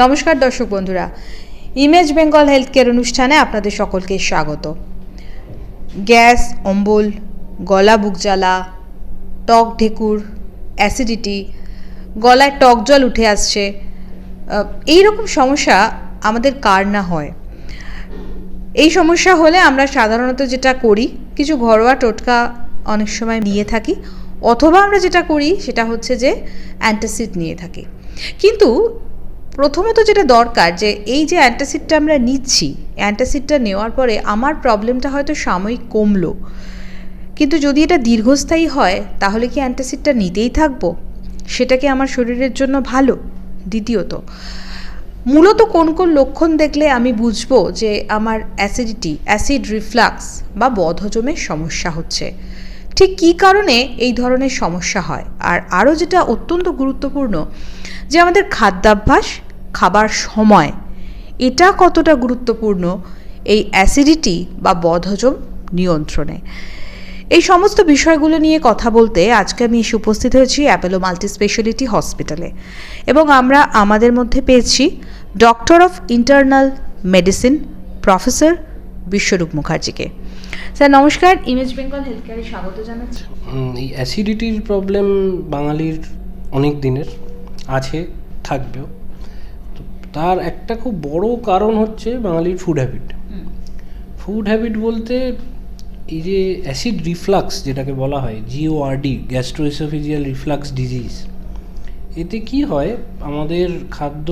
নমস্কার দর্শক বন্ধুরা। ইমেজ বেঙ্গল হেলথ কেয়ার অনুষ্ঠানে আপনাদের সকলকে স্বাগত। গ্যাস, অম্বল, গলা বুক জ্বালা টক ঢেকুর, অ্যাসিডিটি, গলায় টক জল উঠে আসছে এই রকম সমস্যা আমাদের কার না হয়। এই সমস্যা হলে আমরা সাধারণত যেটা করি, কিছু ঘরোয়া টোটকা অনেক সময় নিয়ে থাকি, অথবা আমরা যেটা করি সেটা হচ্ছে যে অ্যান্টাসিড নিয়ে থাকি। কিন্তু প্রথমত যেটা দরকার যে এই যে অ্যান্টাসিডটা আমরা নিচ্ছি, অ্যান্টাসিডটা নেওয়ার পরে আমার প্রবলেমটা হয়তো সাময়িক কমলো। কিন্তু যদি এটা দীর্ঘস্থায়ী হয়, তাহলে কি অ্যান্টাসিডটা নিতেই থাকব? সেটা কি আমার শরীরের জন্য ভালো? দ্বিতীয়ত, মূলত কোন কোন লক্ষণ দেখলে আমি বুঝব যে আমার অ্যাসিডিটি, অ্যাসিড রিফ্লাক্স বা বদহজমের সমস্যা হচ্ছে? ঠিক কী কারণে এই ধরনের সমস্যা হয়? আর আরও যেটা অত্যন্ত গুরুত্বপূর্ণ, যে আমাদের খাদ্যাভ্যাস খাবার সময়। এটা কতটা গুরুত্বপূর্ণ? এই অ্যাসিডিটি বা বদহজম নিয়ন্ত্রণে। এই সমস্ত বিষয়গুলো নিয়ে কথা বলতে আজকে আমি এসে উপস্থিত হয়েছি অ্যাপেলো মাল্টি স্পেশালিটি হসপিটালে। এবং আমরা আমাদের মধ্যে পেয়েছি doctor of internal medicine professor Biswarup মুখার্জিকে। Sir, নমস্কার, ইমেজ বেঙ্গল হেলথ কেয়ারে স্বাগত জানাচ্ছি। এই অ্যাসিডিটির প্রবলেম বাঙালির অনেক দিনের, আছে, থাকবেও। তার একটা খুব বড় কারণ হচ্ছে বাঙালির ফুড হ্যাবিট ফুড হ্যাবিট বলতে এই যে অ্যাসিড রিফ্লাক্স যেটাকে বলা হয় জিওআরডি গ্যাস্ট্রোএসোফিজিয়াল রিফ্লাক্স ডিজিজ এতে কি হয়? আমাদের খাদ্য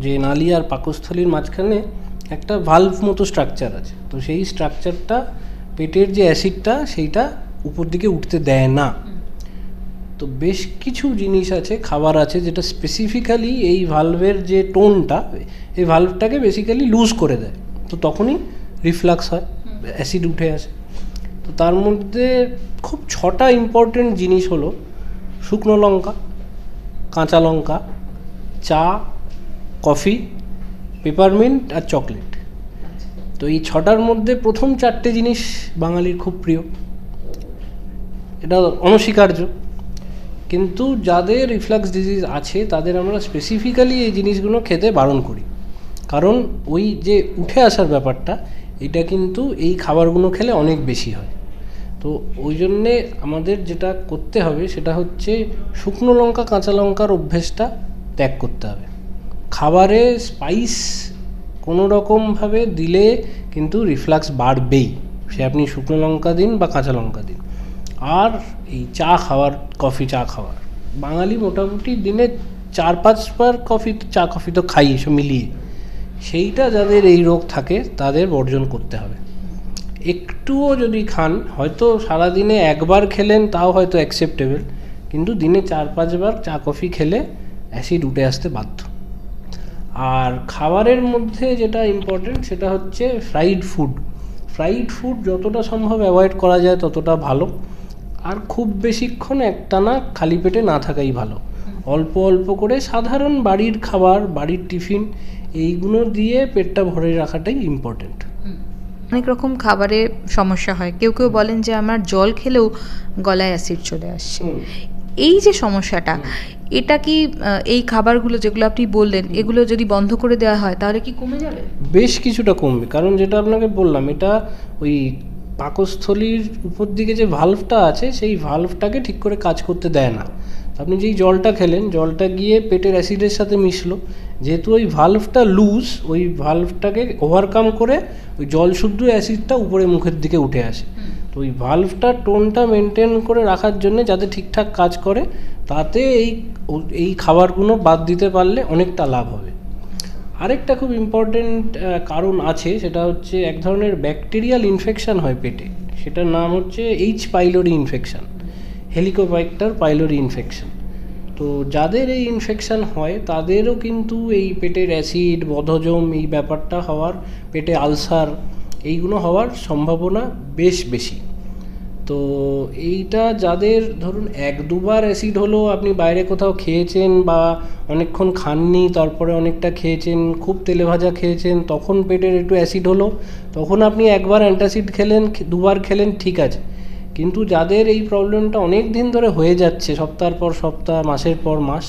যে নালী আর পাকস্থলীর মাঝখানে একটা ভালভ মতো স্ট্রাকচার আছে। তো সেই স্ট্রাকচারটা পেটের যে অ্যাসিডটা সেইটা উপর দিকে উঠতে দেয় না। তো বেশ কিছু জিনিস আছে, খাবার আছে, যেটা স্পেসিফিক্যালি এই ভালভের যে টোনটা, এই ভালভটাকে বেসিক্যালি লুজ করে দেয়। তো তখনই রিফ্লাক্স হয় অ্যাসিড উঠে আসে। তো তার মধ্যে খুব ছটা ইম্পর্টেন্ট জিনিস হলো, শুকনো লঙ্কা, কাঁচা লঙ্কা, চা, কফি পেপারমিন্ট আর চকলেট তো এই ছটার মধ্যে প্রথম চারটে জিনিস বাঙালির খুব প্রিয়। এটা অনস্বীকার্য। কিন্তু যাদের রিফ্লাক্স ডিজিজ আছে, তাদের আমরা স্পেসিফিক্যালি এই জিনিসগুলো খেতে বারণ করি। কারণ ওই যে উঠে আসার ব্যাপারটা, এটা কিন্তু এই খাবারগুলো খেলে অনেক বেশি হয়। তো ওই জন্যে আমাদের যেটা করতে হবে, সেটা হচ্ছে শুকনো লঙ্কা, কাঁচা লঙ্কার অভ্যেসটা ত্যাগ করতে হবে। খাবারে স্পাইস কোনো রকমভাবে দিলে কিন্তু রিফ্লাক্স বাড়বেই। সে আপনি শুকনো লঙ্কা দিন বা কাঁচা লঙ্কা দিন। আর এই চা খাওয়ার, কফি চা খাওয়ার। বাঙালি মোটামুটি দিনে চার পাঁচবার কফি, চা, কফি তো খাই, এসব মিলিয়ে। সেইটা যাদের এই রোগ থাকে, তাদের বর্জন করতে হবে। একটুও যদি খান, হয়তো সারাদিনে একবার খেলেন, তাও হয়তো অ্যাকসেপ্টেবল কিন্তু দিনে চার, পাঁচবার চা, কফি খেলে অ্যাসিড উঠে আসতে বাধ্য। আর খাবারের মধ্যে যেটা ইম্পর্টেন্ট সেটা হচ্ছে ফ্রাইড ফুড ফ্রাইড ফুড যতটা সম্ভব অ্যাভয়েড করা যায়, ততটা ভালো। আর খুব বেশিক্ষণ একটানা খালি পেটে না থাকাই ভালো। অল্প অল্প করে সাধারণ বাড়ির খাবার বাড়ির টিফিন এইগুলো দিয়ে পেটটা ভরে রাখাটাই ইম্পর্টেন্ট অনেক রকম খাবারে সমস্যা হয়। কেউ কেউ বলেন যে আমার জল খেলেও গলায় অ্যাসিড চলে আসছে। এই যে সমস্যাটা এটা কি এই খাবারগুলো যেগুলো আপনি বললেন এগুলো যদি বন্ধ করে দেওয়া হয় তাহলে কি কমে যাবে? বেশ কিছুটা কমবে। কারণ যেটা আপনাকে বললাম এটা ওই পাকস্থলীর উপর দিকে যে ভালভটা আছে সেই ভালভটাকে ঠিক করে কাজ করতে দেয় না। আপনি যেই জলটা খেলেন জলটা গিয়ে পেটের অ্যাসিডের সাথে মিশলো। যেহেতু ওই ভালভটা লুজ ওই ভালভটাকে ওভারকাম করে ওই জল শুদ্ধ অ্যাসিডটা উপরে মুখের দিকে উঠে আসে। তো ওই ভালভটা টোনটা মেনটেন করে রাখার জন্য যাতে ঠিকঠাক কাজ করে তাতে এই এই খাবারগুলো বাদ দিতে পারলে অনেকটা লাভ হবে। আরেকটা খুব ইম্পর্টেন্ট কারণ আছে, সেটা হচ্ছে এক ধরনের ব্যাকটেরিয়াল ইনফেকশন হয় পেটে। সেটার নাম হচ্ছে H pylori infection Helicobacter pylori infection তো যাদের এই ইনফেকশান হয়, তাদেরও কিন্তু এই পেটের অ্যাসিড বদহজম এই ব্যাপারটা হওয়ার, পেটে আলসার এইগুলো হওয়ার সম্ভাবনা বেশ বেশি। তো এইটা যাদের ধরুন এক দুবার অ্যাসিড হলো আপনি বাইরে কোথাও খেয়েছেন বা অনেকক্ষণ খাননি তারপরে অনেকটা খেয়েছেন খুব তেলে ভাজা খেয়েছেন তখন পেটের একটু অ্যাসিড হলো তখন আপনি একবার অ্যান্টাসিড খেলেন দুবার খেলেন ঠিক আছে। কিন্তু যাদের এই প্রবলেমটা অনেক দিন ধরে হয়ে যাচ্ছে সপ্তাহের পর সপ্তাহ মাসের পর মাস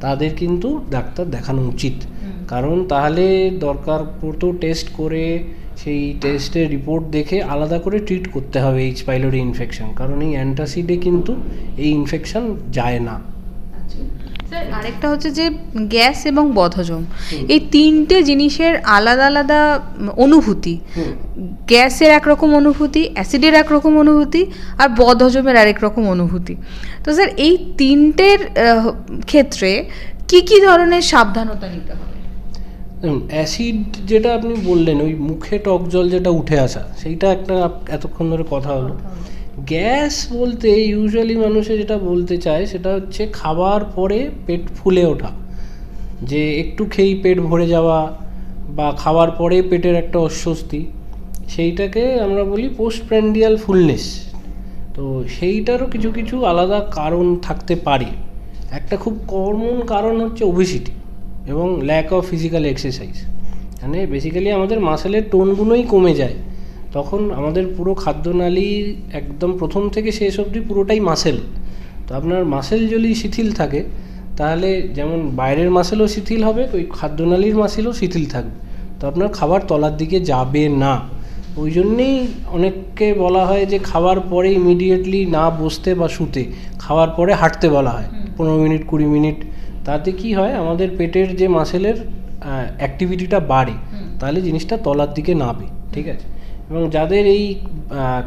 তাদের কিন্তু ডাক্তার দেখানো উচিত। কারণ তাহলে দরকার পড়তো টেস্ট করে সেই টেস্টের রিপোর্ট দেখে আলাদা করে ট্রিট করতে হবে এইচ পাইলোরি ইনফেকশন কারণ এই অ্যান্টাসিডে কিন্তু এই ইনফেকশন যায় না। স্যার আরেকটা হচ্ছে যে গ্যাস এবং বদহজম এই তিনটে জিনিসের আলাদা আলাদা অনুভূতি। গ্যাসের একরকম অনুভূতি অ্যাসিডের একরকম অনুভূতি আর বদহজমের আরেক রকম অনুভূতি। তো স্যার এই তিনটের ক্ষেত্রে কি কি ধরনের সাবধানতা নিতে হবে? দেখুন অ্যাসিড যেটা আপনি বললেন ওই মুখে টক জল যেটা উঠে আসা সেইটা একটা এতক্ষণ ধরে কথা হলো। গ্যাস বলতে ইউজুয়ালি মানুষে যেটা বলতে চায় সেটা হচ্ছে খাবার পরে পেট ফুলে ওঠা। যে একটু খেয়েই পেট ভরে যাওয়া বা খাওয়ার পরে পেটের একটা অস্বস্তি সেইটাকে আমরা বলি পোস্ট প্র্যান্ডিয়াল ফুলনেস তো সেইটারও কিছু কিছু আলাদা কারণ থাকতে পারে। একটা খুব কমন কারণ হচ্ছে ওবেসিটি এবং ল্যাক অফ ফিজিক্যাল এক্সারসাইজ মানে বেসিক্যালি আমাদের মাসেলের টোনগুলোই কমে যায়। তখন আমাদের পুরো খাদ্যনালী একদম প্রথম থেকে শেষ অবধি পুরোটাই মাসেল তো আপনার মাসেল যদি শিথিল থাকে তাহলে যেমন বাইরের মাসেলও শিথিল হবে ওই খাদ্যনালীর মাসেলও শিথিল থাকবে। তো আপনার খাবার তলার দিকে যাবে না। ওই জন্যেই অনেককে বলা হয় যে খাওয়ার পরে ইমিডিয়েটলি না বসতে বা শুতে খাওয়ার পরে হাঁটতে বলা হয়। পনেরো মিনিট কুড়ি মিনিট তাতে কি হয় আমাদের পেটের যে মাসেলের অ্যাক্টিভিটিটা বাড়ে তাহলে জিনিসটা তলার দিকে নাবে ঠিক আছে? এবং যাদের এই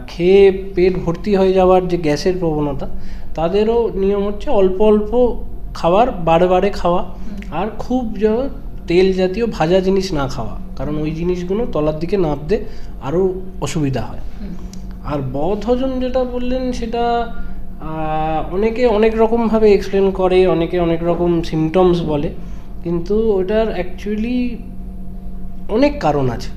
খেয়ে পেট ভর্তি হয়ে যাওয়ার যে গ্যাসের প্রবণতা তাদেরও নিয়ম হচ্ছে অল্প অল্প খাবার বারে বারে খাওয়া আর খুব তেল জাতীয় ভাজা জিনিস না খাওয়া কারণ ওই জিনিসগুলো তলার দিকে নামতে আরও অসুবিধা হয়। আর বদহজম যেটা বললেন সেটা অনেকে অনেক রকমভাবে এক্সপ্লেন করে অনেকে অনেক রকম সিমটমস বলে কিন্তু ওটার অ্যাকচুয়ালি অনেক কারণ আছে।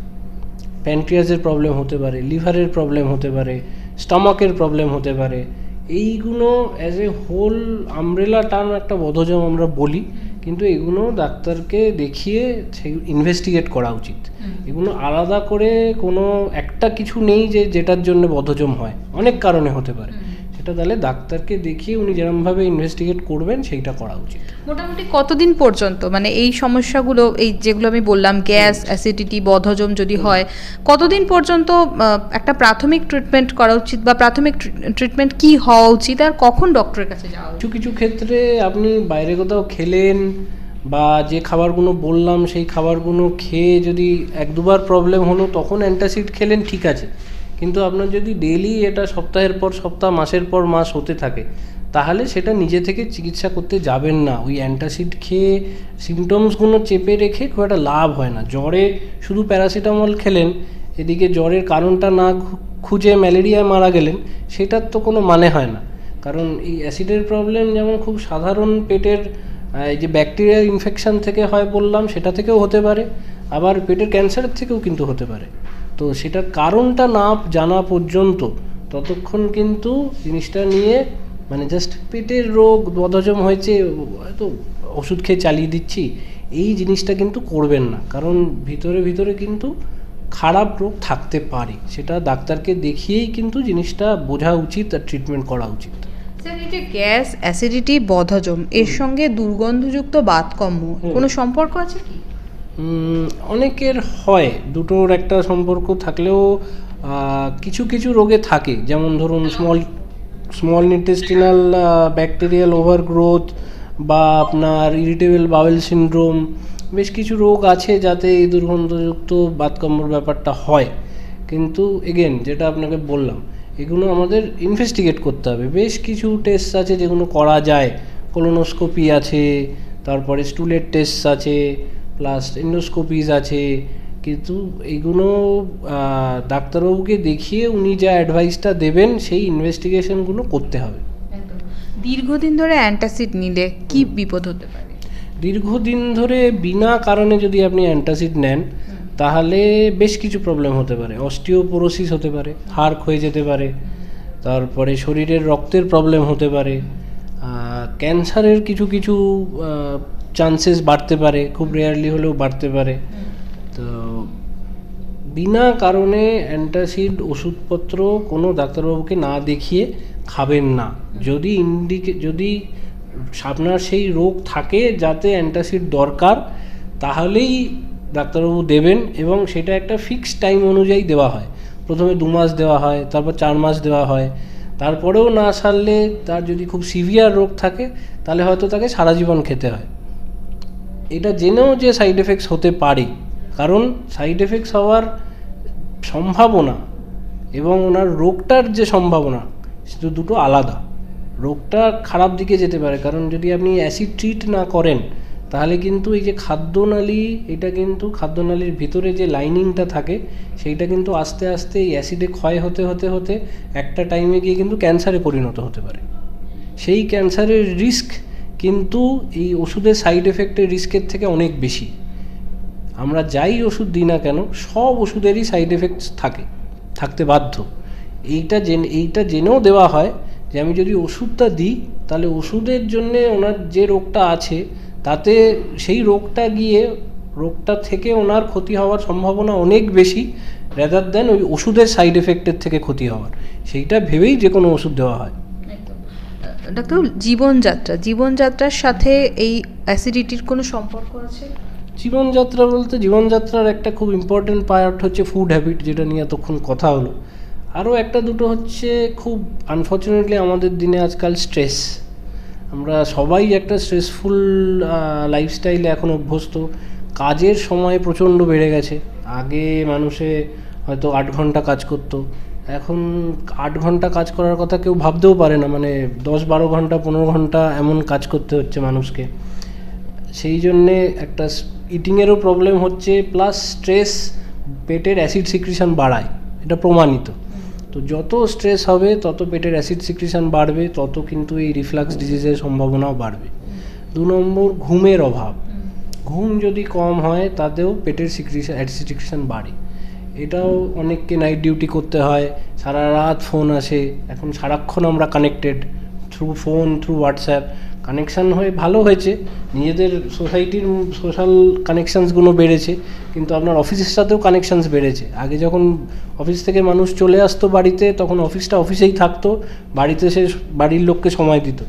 প্যান্ট্রিয়াসের প্রবলেম হতে পারে লিভারের প্রবলেম হতে পারে স্টমাকের প্রবলেম হতে পারে এইগুলো as a whole umbrella term একটা বদহজম আমরা বলি কিন্তু এগুলো ডাক্তারকে দেখিয়ে সেই ইনভেস্টিগেট করা উচিত। এগুলো আলাদা করে কোনো একটা কিছু নেই যে যেটার জন্য বদহজম হয়। অনেক কারণে হতে পারে। সেটা তাহলে ডাক্তারকে দেখিয়ে উনি যেরমভাবে ইনভেস্টিগেট করবেন সেইটা করা উচিত। মোটামুটি কতদিন পর্যন্ত? মানে এই সমস্যাগুলো এই যেগুলো আমি বললাম গ্যাস অ্যাসিডিটি বদহজম যদি হয় কতদিন পর্যন্ত একটা প্রাথমিক ট্রিটমেন্ট করা উচিত বা প্রাথমিক ট্রিটমেন্ট কি হওয়া উচিত আর কখন ডক্টরের কাছে যাওয়া কিছু কিছু ক্ষেত্রে আপনি বাইরে কোথাও খেলেন বা যে খাবারগুলো বললাম সেই খাবারগুলো খেয়ে যদি এক দুবার প্রবলেম হলো তখন অ্যান্টাসিড খেলেন ঠিক আছে। কিন্তু আপনার যদি ডেলি এটা সপ্তাহের পর সপ্তাহ, মাসের পর মাস হতে থাকে, তাহলে সেটা নিজে থেকে চিকিৎসা করতে যাবেন না। ওই অ্যান্টাসিড খেয়ে সিমটমসগুলো চেপে রেখে খুব একটা লাভ হয় না। জ্বরে শুধু প্যারাসিটামল খেলেন, এদিকে জ্বরের কারণটা না খুঁজে ম্যালেরিয়ায় মারা গেলেন, সেটার তো কোনো মানে হয় না। কারণ এই অ্যাসিডের প্রবলেম যেমন খুব সাধারণ পেটের এই যে ব্যাকটেরিয়াল ইনফেকশন থেকে হয় বললাম, সেটা থেকেও হতে পারে। আবার পেটের ক্যান্সারের থেকেও কিন্তু হতে পারে। তো সেটার কারণটা না জানা পর্যন্ত ততক্ষণ কিন্তু জিনিসটা নিয়ে মানে জাস্ট পেটের রোগ বদহজম হয়েছে হয়তো ওষুধ খেয়ে চালিয়ে দিচ্ছি এই জিনিসটা কিন্তু করবেন না। কারণ ভিতরে ভিতরে কিন্তু খারাপ রোগ থাকতে পারে। সেটা ডাক্তারকে দেখিয়েই কিন্তু জিনিসটা বোঝা উচিত আর ট্রিটমেন্ট করা উচিত। স্যার এই যে গ্যাস অ্যাসিডিটি বদহজম এর সঙ্গে দুর্গন্ধযুক্ত বাতকম্য কোনো সম্পর্ক আছে কি? অনেকের হয়। দুটোর একটা সম্পর্ক থাকলেও কিছু কিছু রোগে থাকে। যেমন ধরুন small small intestinal bacterial overgrowth বা আপনার ইরিটেবল বাউল সিনড্রোম বেশ কিছু রোগ আছে যাতে এই দুর্গন্ধযুক্ত বাতকম্বর ব্যাপারটা হয়। কিন্তু এগেন যেটা আপনাকে বললাম, এগুলো আমাদের ইনভেস্টিগেট করতে হবে। বেশ কিছু টেস্ট আছে যেগুলো করা যায়। কোলোনোস্কোপি আছে, তারপরে স্টুলের টেস্ট আছে। প্লাস এন্ডোস্কোপিস আছে কিন্তু এগুলো আহ, ডাক্তারবাবুকে দেখিয়ে উনি যা অ্যাডভাইসটা দেবেন সেই ইনভেস্টিগেশনগুলো করতে হবে। দীর্ঘদিন ধরে অ্যান্টাসিড নিলে কি বিপদ হতে পারে? দীর্ঘদিন ধরে বিনা কারণে যদি আপনি অ্যান্টাসিড নেন তাহলে বেশ কিছু প্রবলেম হতে পারে। অস্টিওপোরোসিস হতে পারে হাড় ক্ষয়ে যেতে পারে তারপরে শরীরের রক্তের প্রবলেম হতে পারে। ক্যান্সারের কিছু কিছু চান্সেস বাড়তে পারে, খুব রেয়ারলি হলেও বাড়তে পারে। তো বিনা কারণে অ্যান্টাসিড ওষুধপত্র কোনো ডাক্তারবাবুকে না দেখিয়ে খাবেন না। যদি ইন্ডিকে যদি আপনার সেই রোগ থাকে যাতে অ্যান্টাসিড দরকার, তাহলেই ডাক্তারবাবু দেবেন এবং সেটা একটা ফিক্সড টাইম অনুযায়ী দেওয়া হয়। প্রথমে দু মাস দেওয়া হয়, তারপর চার মাস দেওয়া হয়। তারপরেও না সারলে তার যদি খুব সিভিয়ার রোগ থাকে, তাহলে হয়তো তাকে সারা জীবন খেতে হয়। এটা জেনেও যে সাইড এফেক্টস হতে পারে, কারণ সাইড এফেক্টস হওয়ার সম্ভাবনা এবং ওনার রোগটার যে সম্ভাবনা সেটা দুটো আলাদা। রোগটা খারাপ দিকে যেতে পারে, কারণ যদি আপনি অ্যাসিড ট্রিট না করেন তাহলে কিন্তু এই যে খাদ্যনালী, এটা কিন্তু খাদ্যনালীর ভিতরে যে লাইনিংটা থাকে, সেইটা কিন্তু আস্তে আস্তে এই অ্যাসিডে ক্ষয় হতে হতে হতে একটা টাইমে গিয়ে কিন্তু ক্যান্সারে পরিণত হতে পারে। সেই ক্যান্সারের রিস্ক কিন্তু এই ওষুধের সাইড এফেক্টের রিস্কের থেকে অনেক বেশি। আমরা যাই ওষুধ দিই না কেন, সব ওষুধেরই সাইড এফেক্টস থাকে, থাকতে বাধ্য। এইটা জেনে, এইটা জেনেও দেওয়া হয় যে আমি যদি ওষুধটা দিই, তাহলে ওষুধের জন্যে ওনার যে রোগটা আছে তাতে সেই রোগটা গিয়ে রোগটা থেকে ওনার ক্ষতি হওয়ার সম্ভাবনা অনেক বেশি রেদার দেন ওই ওষুধের সাইড এফেক্টের থেকে ক্ষতি হওয়ার। সেইটা ভেবেই যে কোনো ওষুধ দেওয়া হয়। ডাক্তার জীবনযাত্রা জীবনযাত্রার সাথে এই অ্যাসিডিটির কোনো সম্পর্ক আছে? জীবনযাত্রা বলতে জীবনযাত্রার একটা খুব ইম্পর্টেন্ট পার্ট হচ্ছে ফুড হ্যাবিট যেটা নিয়ে এতক্ষণ কথা হলো। আরও একটা দুটো হচ্ছে খুব আনফর্চুনেটলি আমাদের দিনে আজকাল স্ট্রেস আমরা সবাই একটা স্ট্রেসফুল লাইফস্টাইলে এখন অভ্যস্ত। কাজের সময় প্রচণ্ড বেড়ে গেছে। আগে মানুষে হয়তো আট ঘণ্টা কাজ করতো। এখন আট ঘণ্টা কাজ করার কথা কেউ ভাবতেও পারে না। মানে দশ, বারো ঘণ্টা, পনেরো ঘণ্টা এমন কাজ করতে হচ্ছে মানুষকে। সেই জন্যে একটা ইটিংয়েরও প্রবলেম হচ্ছে প্লাস স্ট্রেস পেটের অ্যাসিড সিক্রিশন বাড়ায়। এটা প্রমাণিত। তো যত স্ট্রেস হবে, তত পেটের অ্যাসিড সিক্রিশন বাড়বে, তত কিন্তু এই রিফ্লাক্স ডিজিজের সম্ভাবনাও বাড়বে। দু নম্বর, ঘুমের অভাব। ঘুম যদি কম হয়, তাতেও পেটের সিক্রিশন অ্যাসিড সিক্রিশন বাড়ে। এটাও অনেককে নাইট ডিউটি করতে হয়। সারা রাত ফোন আসে। এখন সারাক্ষণ আমরা connected through phone through WhatsApp connection হয়ে ভালো হয়েছে। নিজেদের সোসাইটির সোশ্যাল কানেকশানসগুলো বেড়েছে কিন্তু আপনার অফিসের সাথেও কানেকশানস বেড়েছে। আগে যখন অফিস থেকে মানুষ চলে আসতো বাড়িতে তখন অফিসটা অফিসেই থাকতো বাড়িতে সে বাড়ির লোককে সময় দিত।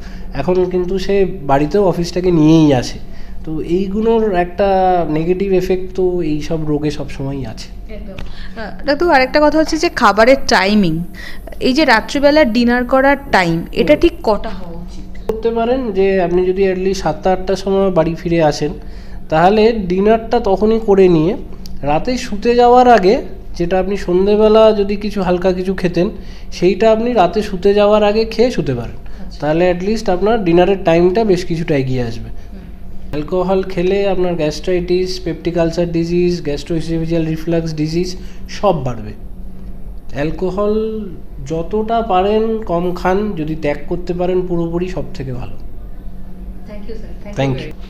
এখন কিন্তু সে বাড়িতেও অফিসটাকে নিয়েই আসে তো এইগুলোর একটা নেগেটিভ এফেক্ট তো এই সব রোগে সবসময়ই আছে। ডাক্তার আরেকটা কথা হচ্ছে যে খাবারের টাইমিং এই যে রাত্রিবেলা ডিনার করার টাইম এটা ঠিক কটা হওয়া করতে পারেন যে আপনি যদি অ্যাটলিস্ট সাতটা আটটার সময় বাড়ি ফিরে আসেন তাহলে ডিনারটা তখনই করে নিয়ে রাতে শুতে যাওয়ার আগে যেটা আপনি সন্ধেবেলা যদি কিছু হালকা কিছু খেতেন সেইটা আপনি রাতে শুতে যাওয়ার আগে খেয়ে শুতে পারেন। তাহলে অ্যাটলিস্ট আপনার ডিনারের টাইমটা বেশ কিছুটা এগিয়ে আসবে। অ্যালকোহল খেলে আপনার gastritis peptic ulcer disease gastroesophageal reflux disease সব বাড়বে। অ্যালকোহল যতটা পারেন কম খান যদি ত্যাগ করতে পারেন পুরোপুরি সব থেকে ভালো thank you sir thank you